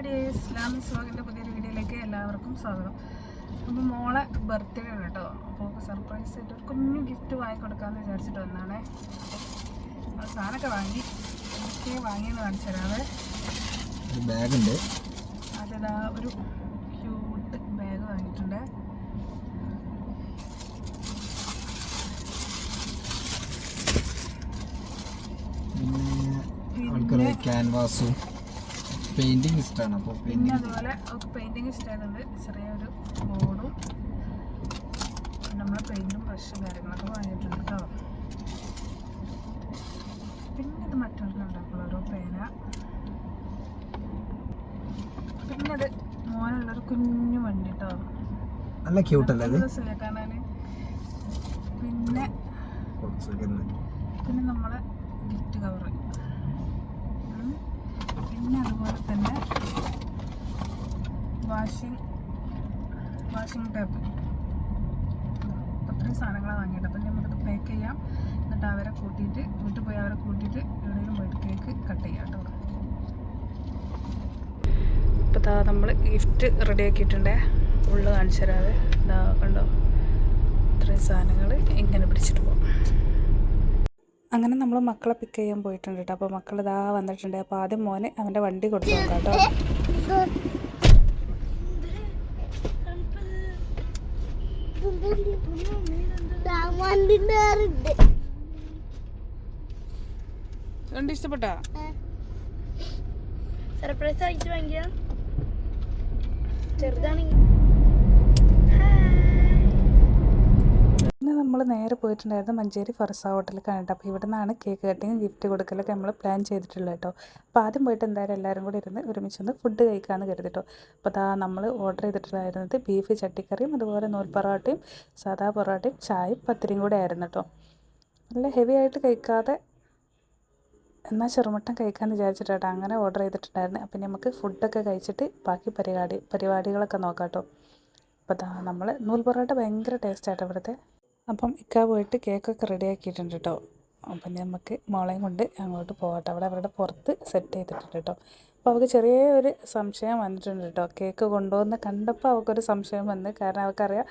Hi dears Islamic വ്ളോഗിന്റെ പുതിയൊരു വീഡിയോയിലേക്ക് എല്ലാവർക്കും സ്വാഗതം. അപ്പോൾ മോളെ ബർത്ത്ഡേ ആണ് കേട്ടോ. അപ്പോൾ സർപ്രൈസ് ആയിട്ട് ഒരു കുഞ്ഞു ഗിഫ്റ്റ് വാങ്ങിക്കൊടുക്കാമെന്ന് വിചാരിച്ചിട്ട് വന്നാണ്. അപ്പോൾ സാധനമൊക്കെ വാങ്ങി. എനിക്ക് വാങ്ങിയെന്ന് കാണിച്ചു തരാവേ. ബാഗുണ്ട് അതിതാ ഒരു ക്യൂട്ട് ബാഗ് വാങ്ങിയിട്ടുണ്ട്. പിന്നെ ആൾക്കാർ ക്യാൻവാസും പെയിന്റിങ് ഇഷ്ടമാണ് അപ്പോൾ പിന്നെ പെയിന്റിങ് അതുപോലെ അവൾക്ക് പെയിന്റിങ് ഇഷ്ടമായതുകൊണ്ട് ചെറിയൊരു ബോർഡും നമ്മൾ പെയിന്റും ബ്രഷും കാര്യങ്ങളൊക്കെ വാങ്ങിയിട്ടുണ്ട് കേട്ടോ പിന്നെ ഇത് മറ്റൊരെണ്ണുണ്ടാക്കുള്ള ഓരോ പേന. പിന്നെ അത് മോനുള്ളൊരു കുഞ്ഞു വണ്ടി കേട്ടോ നല്ല ക്യൂട്ടല്ലേ അല്ലേ രസമില്ലേ കാണാൻ പിന്നെ പിന്നെ നമ്മളെ ഗിഫ്റ്റ് കവർ പിന്നെ അതുപോലെ തന്നെ വാഷിംഗ് വാഷിംഗ് ടേബിൾ. അത്രയും സാധനങ്ങളാണ് വാങ്ങിയിട്ട് അപ്പം നമുക്കത് പാക്ക് ചെയ്യാം. എന്നിട്ട് അവരെ കൂട്ടിയിട്ട് വീട്ടിൽ പോയി അവരെ കൂട്ടിയിട്ട് എവിടെയെങ്കിലും പോയിട്ട് കേക്ക് കട്ട് ചെയ്യാം കേട്ടോ. അപ്പോൾ ഇതാ നമ്മൾ ഗിഫ്റ്റ് റെഡി ആക്കിയിട്ടുണ്ടേ. ഉള്ളു കാണിച്ചു തരാതെ ഇതാ കണ്ടോ? ഇത്രയും സാധനങ്ങൾ ഇങ്ങനെ പിടിച്ചിട്ട് പോകും അങ്ങനെ നമ്മൾ മക്കളെ പിക്ക് ചെയ്യാൻ പോയിട്ടുണ്ട് കേട്ടോ. അപ്പോൾ മക്കൾ ഇതാ വന്നിട്ടുണ്ട്. അപ്പോൾ ആദ്യം മോനെ അവന്റെ വണ്ടി കൊടുത്തു നോക്കാം കേട്ടോ. വണ്ടി ഇഷ്ടപ്പെട്ടാ? സർപ്രൈസ് ആയിട്ട് വാങ്ങിയ ചെറുതാണെങ്കിൽ നമ്മൾ നേരെ പോയിട്ടുണ്ടായിരുന്നു മഞ്ചേരി ഫർസ ഹോട്ടൽ കണ്ടിട്ട് അപ്പോൾ ഇവിടെ നിന്നാണ് കേക്ക് കട്ടിങ് ഗിഫ്റ്റ് കൊടുക്കലൊക്കെ നമ്മൾ പ്ലാൻ ചെയ്തിട്ടുള്ളത് കേട്ടോ. അപ്പോൾ ആദ്യം പോയിട്ട് എന്തായാലും എല്ലാവരും കൂടി ഇരുന്ന് ഒരുമിച്ചൊന്ന് ഫുഡ് കഴിക്കാമെന്ന് കരുതിട്ടോ അപ്പോൾ അതാ നമ്മൾ ഓർഡർ ചെയ്തിട്ടുണ്ടായിരുന്നത് ബീഫ് ചട്ടിക്കറിയും അതുപോലെ നൂൽ പൊറോട്ടയും സാദാ പൊറോട്ടയും ചായയും പത്തിരിയും കൂടെ ആയിരുന്നു കേട്ടോ. നല്ല ഹെവി ആയിട്ട് കഴിക്കാതെ എന്നാൽ ചെറുമുട്ടം കഴിക്കാമെന്ന് വിചാരിച്ചിട്ടാട്ടോ അങ്ങനെ ഓർഡർ ചെയ്തിട്ടുണ്ടായിരുന്നു. അപ്പം നമുക്ക് ഫുഡൊക്കെ കഴിച്ചിട്ട് ബാക്കി പരിപാടി പരിപാടികളൊക്കെ നോക്കാം കേട്ടോ. അപ്പോൾ നമ്മൾ നൂൽ പൊറോട്ട ഭയങ്കര ടേസ്റ്റാട്ടോ ഇവിടുത്തെ. അപ്പം ഇക്ക പോയിട്ട് കേക്കൊക്കെ റെഡി ആക്കിയിട്ടുണ്ട് കേട്ടോ അപ്പം നമുക്ക് മോളെയും കൊണ്ട് അങ്ങോട്ട് പോകട്ടെ അവിടെ അവരുടെ പുറത്ത് സെറ്റ് ചെയ്തിട്ടുണ്ട് കേട്ടോ അപ്പോൾ അവൾക്ക് ചെറിയ ഒരു സംശയം വന്നിട്ടുണ്ട് കേട്ടോ കേക്ക് കൊണ്ടുവന്ന് കണ്ടപ്പോൾ അവൾക്കൊരു സംശയം വന്ന് കാരണം അവൾക്കറിയാം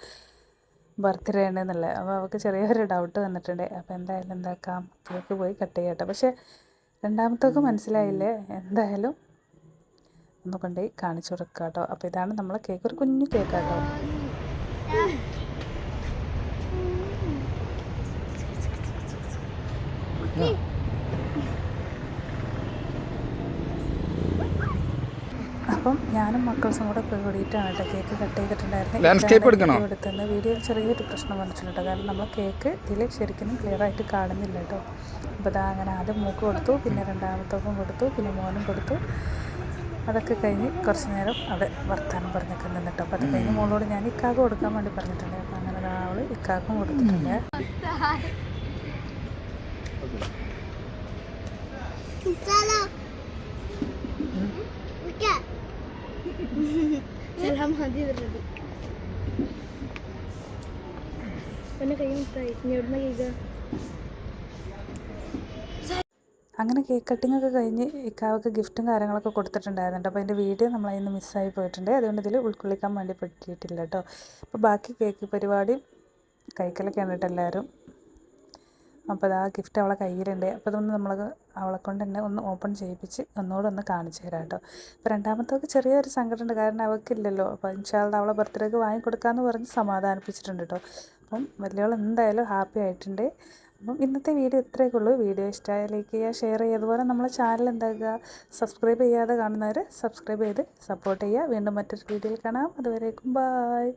ബർത്ത്ഡേ ഉണ്ടെന്നുള്ളത് അപ്പോൾ അവൾക്ക് ചെറിയൊരു ഡൗട്ട് വന്നിട്ടുണ്ട്. അപ്പോൾ എന്തായാലും എന്താക്കാം. കേക്ക് പോയി കട്ട് ചെയ്യട്ടെ. പക്ഷേ രണ്ടാമത്തൊക്കെ മനസ്സിലായില്ലേ? എന്തായാലും ഒന്ന് കൊണ്ടുപോയി കാണിച്ചു കൊടുക്കുക കേട്ടോ അപ്പോൾ ഇതാണ് നമ്മളെ കേക്ക്. ഒരു കുഞ്ഞു കേക്കാട്ടോ. അപ്പം ഞാനും മക്കൾസും കൂടെ പോയി കൂടിയിട്ടാണ് കേട്ടോ കേക്ക് കട്ട് ചെയ്തിട്ടുണ്ടായിരുന്നത് ലാൻഡ്സ്കേപ്പ് എടുക്കണോ? എടുത്തുന്ന വീഡിയോയിൽ ചെറിയൊരു പ്രശ്നം വന്നിട്ടുണ്ട് കാരണം നമ്മൾ കേക്ക് ഇതിൽ ശരിക്കും ക്ലിയർ ആയിട്ട് കാണുന്നില്ല കേട്ടോ. അപ്പോൾ ഇതാ അങ്ങനെ ആദ്യം മൂക്ക് കൊടുത്തു പിന്നെ രണ്ടാമത്തോക്കും കൊടുത്തു പിന്നെ മോനും കൊടുത്തു. അതൊക്കെ കഴിഞ്ഞ് കുറച്ച് നേരം അവിടെ വർത്താനം പറഞ്ഞൊക്കെ നിന്നിട്ട് അപ്പോൾ അത് കഴിഞ്ഞ് മോളോട് ഞാൻ ഇക്കാക്ക് കൊടുക്കാൻ വേണ്ടി പറഞ്ഞിട്ടുണ്ട്. അപ്പോൾ അങ്ങനെ ദാ അവൾ ഇക്കാക്കും കൊടുത്തിട്ടുണ്ട്. സലാം മതി റെഡി പിന്നെ കൈ മുട്ടായി. ഇനി അങ്ങനെ കേക്ക് കട്ടിംഗ് ഒക്കെ കഴിഞ്ഞ് ഇക്കാവക്ക് ഗിഫ്റ്റും കാര്യങ്ങളൊക്കെ കൊടുത്തിട്ടുണ്ടായിരുന്നുണ്ട്. അപ്പോൾ അതിന്റെ വീഡിയോ നമ്മൾ അതിന് മിസ്സായി പോയിട്ടുണ്ട്. അതുകൊണ്ട് ഇതിൽ ഉൾക്കൊള്ളിക്കാൻ വേണ്ടി പറ്റിയിട്ടില്ല കേട്ടോ അപ്പോൾ ബാക്കി കേക്ക് പരിപാടി കഴിക്കലൊക്കെയാണ് കേട്ടോ എല്ലാവരും അപ്പോൾ ആ ഗിഫ്റ്റ് അവളെ കയ്യിലുണ്ട്. അപ്പോൾ അതൊന്ന് നമ്മൾ അവളെ കൊണ്ട് തന്നെ ഒന്ന് ഓപ്പൺ ചെയ്യിപ്പിച്ച് ഒന്നുകൂടെ ഒന്ന് കാണിച്ചു തരാം കേട്ടോ. അപ്പോൾ രണ്ടാമത്തേക്ക് ചെറിയൊരു സങ്കടമുണ്ട്. കാരണം അവൾക്കില്ലല്ലോ. അപ്പോൾ ഇൻഷാൾ അവളെ ബർത്ത്ഡേക്ക് വാങ്ങിക്കൊടുക്കാമെന്ന് പറഞ്ഞ് സമാധാനിപ്പിച്ചിട്ടുണ്ട് കേട്ടോ. അപ്പം വലിയവൾ എന്തായാലും ഹാപ്പി ആയിട്ടുണ്ട്. അപ്പം ഇന്നത്തെ വീഡിയോ ഇത്രയൊക്കെ ഉള്ളൂ. വീഡിയോ ഇഷ്ടമായ ലൈക്ക് ചെയ്യുക ഷെയർ ചെയ്യുക. അതുപോലെ നമ്മളെ ചാനൽ എന്താക്കുക സബ്സ്ക്രൈബ് ചെയ്യാതെ കാണുന്നവർ സബ്സ്ക്രൈബ് ചെയ്ത് സപ്പോർട്ട് ചെയ്യുക. വീണ്ടും മറ്റൊരു വീഡിയോയിൽ കാണാം. അതുവരേക്കും ബായ്